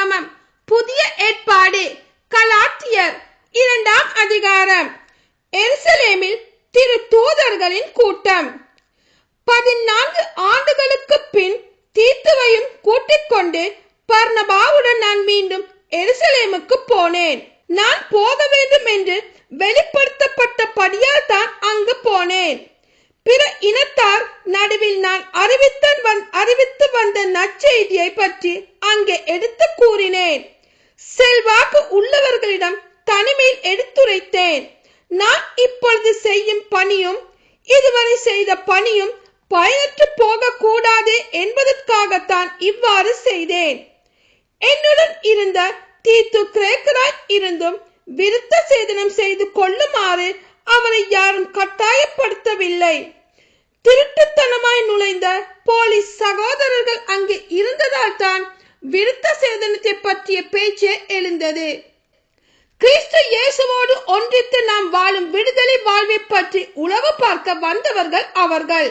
சங்கமம். புதிய ஏற்பாடு. கலாத்தியர். இரண்டாம் அதிகாரம். எருசலேமில் திரு தூதர்களின் கூட்டம். பதினான்கு ஆண்டுகளுக்கு பின் தீத்துவையும் கூட்டிக் கொண்டு பர்ணபாவுடன் நான் மீண்டும் எருசலேமுக்கு போனேன். நான் போக வேண்டும் என்று வெளிப்படுத்தப்பட்ட தான் அங்கு போனேன். பிற இனத்தார் நடுவில் நான் அறிவித்தன் அறிவித்து வந்த நற்செய்தியை பற்றி அங்கே எடுத்து கூறினேன். செல்வாக்கு உள்ளவர்களிடம் தனிமையில் எடுத்துரைத்தேன். நான் இப்பொழுது செய்யும் பணியும் இதுவரை செய்த பணியும் பயனற்று போக கூடாது என்பதற்காகத்தான் இவ்வாறு செய்தேன். என்னுடன் இருந்த தீத்து கிரேக்கராய் இருந்தும் விருத்த சேதனம் செய்து கொள்ளுமாறு அவரை யாரும் கட்டாயப்படுத்தவில்லை. திருட்டுத்தனமாய் நுழைந்த போலீஸ் சகோதரர்கள் அங்கே இருந்ததால் தான் விருத்த சேதனத்தை பற்றிய பேச்சே எழுந்தது. கிறிஸ்து இயேசுவோடு ஒன்றித்து நாம் வாழும் விடுதலை வாழ்வை பற்றி உளவு பார்க்க வந்தவர்கள் அவர்கள்.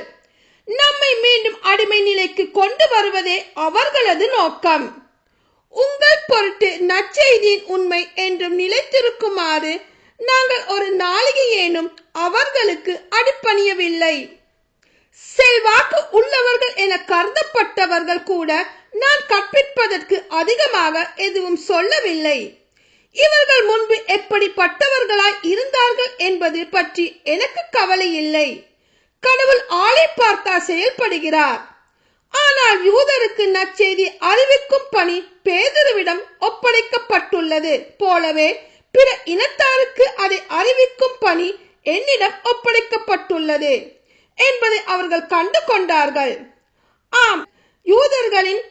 நம்மை மீண்டும் அடிமை நிலைக்கு கொண்டு வருவதே அவர்களது நோக்கம். உங்கள் பொருட்டு நற்செய்தியின் உண்மை என்றும் நிலைத்திருக்குமாறு நாங்கள் ஒரு நாளிகையேனும் அவர்களுக்கு அடிப்பணியவில்லை. செல்வாக்கு உள்ளவர்கள் என கருதப்பட்டவர்கள் கூட நான் கற்பிப்பதற்கு அதிகமாக எதுவும் சொல்லவில்லை. இவர்கள் முன்பு எப்படிப்பட்டவர்களாய் இருந்தார்கள் என்பது பற்றி எனக்கு கவலை இல்லை. கடவுள் ஆளை பார்த்தா செயல்படுகிறார். ஆனால் யூதருக்கு நற்செய்தி அறிவிக்கும் பணி பேதருவிடம் ஒப்படைக்கப்பட்டுள்ளது போலவே பிற இனத்தாருக்கு அதை அறிவிக்கும் பணி என்னிடம் ஒப்படைக்கப்பட்டுள்ளது என்பதை அவர்கள் கண்டு கொண்டார்கள். ஆம் யூதர்களின்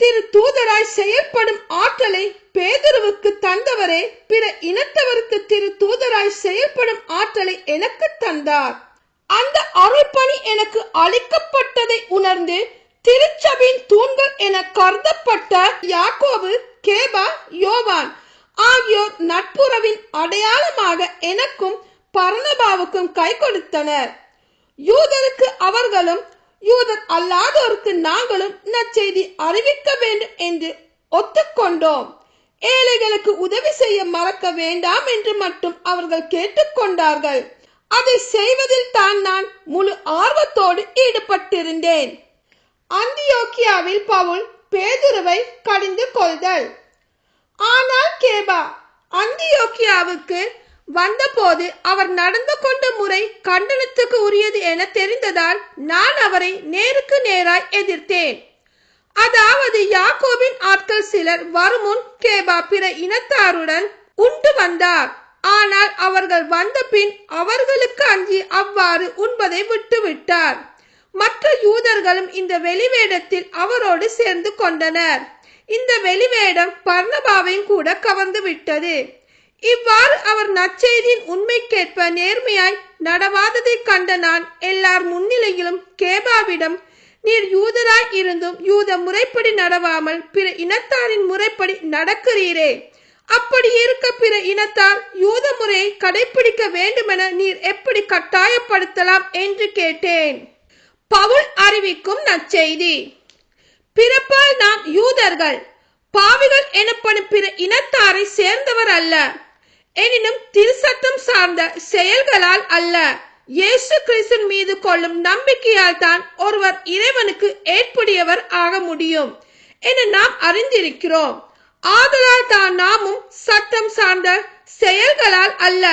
திரு தூதராய் செயல்படும் ஆற்றலை பேதுருவுக்கு தந்தவரே பிற இனத்தவருக்கு திரு தூதராய் செயல்படும் ஆற்றலை எனக்கு தந்தார். அந்த அருள்பணி எனக்கு அளிக்கப்பட்டதை உணர்ந்து திருச்சபையின் தூண்கள் என கருதப்பட்ட யாக்கோபு கேபா யோவான் ஆகியோர் நட்புறவின் அடையாளமாக எனக்கும் பரணபாவுக்கும் கை கொடுத்தனர். யூதருக்கு அவர்களும் யூதர் அல்லாதோருக்கு நாங்களும் நற்செய்தி அறிவிக்க வேண்டும் என்று ஒத்துக்கொண்டோம். ஏழைகளுக்கு உதவி செய்ய மறக்க வேண்டாம் என்று மட்டும் அவர்கள் கேட்டுக்கொண்டார்கள். அதை செய்வதில் தான் நான் முழு ஆர்வத்தோடு ஈடுபட்டிருந்தேன். அந்தியோக்கியாவில் பவுல் பேதுருவை கடிந்து கொள்தல். ஆனால் கேபா அந்தியோக்கியாவுக்கு வந்தபோது அவர் நடந்து கொண்ட முறை கண்டனத்துக்கு உரியது என தெரிந்ததால் நான் அவரை நேருக்கு நேராய் எதிர்த்தேன். அதாவது யாக்கோபின் ஆட்கள் சிலர் வருமுன் கேபா பிற இனத்தாருடன் உண்டு வந்தார். ஆனால் அவர்கள் வந்த பின் அவர்களுக்கு அஞ்சி அவ்வாறு உண்பதை விட்டுவிட்டார். மற்ற யூதர்களும் இந்த வெளிவேடத்தில் அவரோடு சேர்ந்து கொண்டனர். இந்த வெளிவேடம் பர்ணபாவையும் கூட கவர்ந்து விட்டது. இவ்வாறு அவர் நற்செய்தியின் உண்மைக்கேற்ப நேர்மையாய் நடவாததை கண்ட நான் எல்லார் முன்னிலையிலும் கேபாவிடம் நீர் யூதராய் இருந்தும் யூத முறைப்படி நடவாமல் பிற இனத்தாரின் முறைப்படி நடக்கிறீரே. அப்படி இருக்க பிற இனத்தார் யூத முறையை கடைபிடிக்க வேண்டுமென நீர் எப்படி கட்டாயப்படுத்தலாம்? என்று கேட்டேன். பவுல் அறிவிக்கும் நற்செய்தி. பிறப்பால் நாம் யூதர்கள் பாவிகள் எனப்படும் பிற இனத்தாரை சேர்ந்தவர் அல்ல. எனினும் திருசட்டம் சார்ந்த செயல்களால் அல்ல. இயேசு கிறிஸ்தன் மீது கொள்ளும் நம்பிக்கையால் தான் ஒருவர் இறைவனுக்கு ஏற்புடையவர் ஆக முடியும் என நாம் அறிந்திருக்கிறோம். ஆதலால் தான் நாமும் சட்டம் சார்ந்த செயல்களால் அல்ல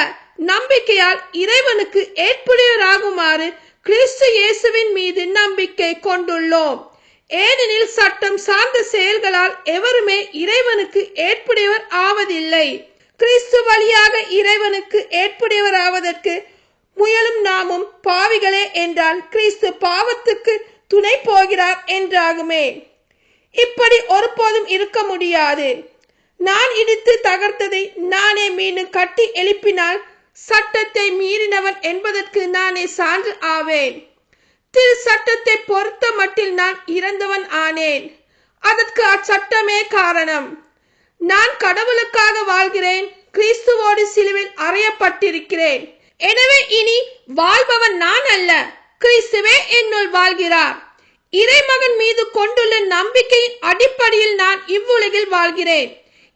நம்பிக்கையால் இறைவனுக்கு ஏற்புடையவராகுமாறு கிறிஸ்து இயேசுவின் மீது நம்பிக்கை கொண்டுள்ளோம். ஏனெனில் சட்டம் சார்ந்த செயல்களால் எவருமே இறைவனுக்கு ஏற்புடையவர் ஆவதில்லை. கிறிஸ்து வழியாக இறைவனுக்கு ஏற்புடையவராவதற்கு முயலும் நாமும் பாவிகளே என்றால் கிறிஸ்து பாவத்துக்கு துணை போகிறார் என்றாகுமே. இப்படி ஒருபோதும் இருக்க முடியாது. நான் இடித்து தகர்த்ததை நானே மீண்டும் கட்டி எழுப்பினால் சட்டத்தை மீறினவன் என்பதற்கு நானே சான்று ஆவேன். திரு சட்டத்தை பொறுத்த மட்டில் நான் இறந்தவன் ஆனேன். அதற்கு அச்சட்டமே காரணம். நான் கடவுளுக்காக வாழ்கிறேன் கிறிஸ்துவோடு சிலுவில் அறையப்பட்டிருக்கிறேன். எனவே இனி வாழ்பவன் நான் அல்ல கிறிஸ்துவே என்னுள் வாழ்கிறார். இறைமகன் மீது கொண்டுள்ள நம்பிக்கையின் அடிப்படையில் நான் இவ்வுலகில் வாழ்கிறேன்.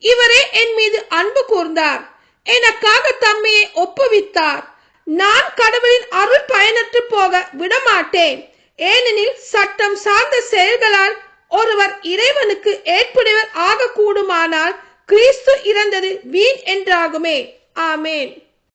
இவரே என் மீது அன்பு கூர்ந்தார் எனக்காக தம்மையை ஒப்புவித்தார். நான் கடவுளின் அருள் பயனற்று போக விடமாட்டேன் ஏனெனில் சட்டம் சார்ந்த செயல்களால் ஒருவர் இறைவனுக்கு ஏற்புடையவர் ஆகக்கூடுமானால் கிறிஸ்து இறந்தது வீண் என்றாகுமே. ஆமேன்.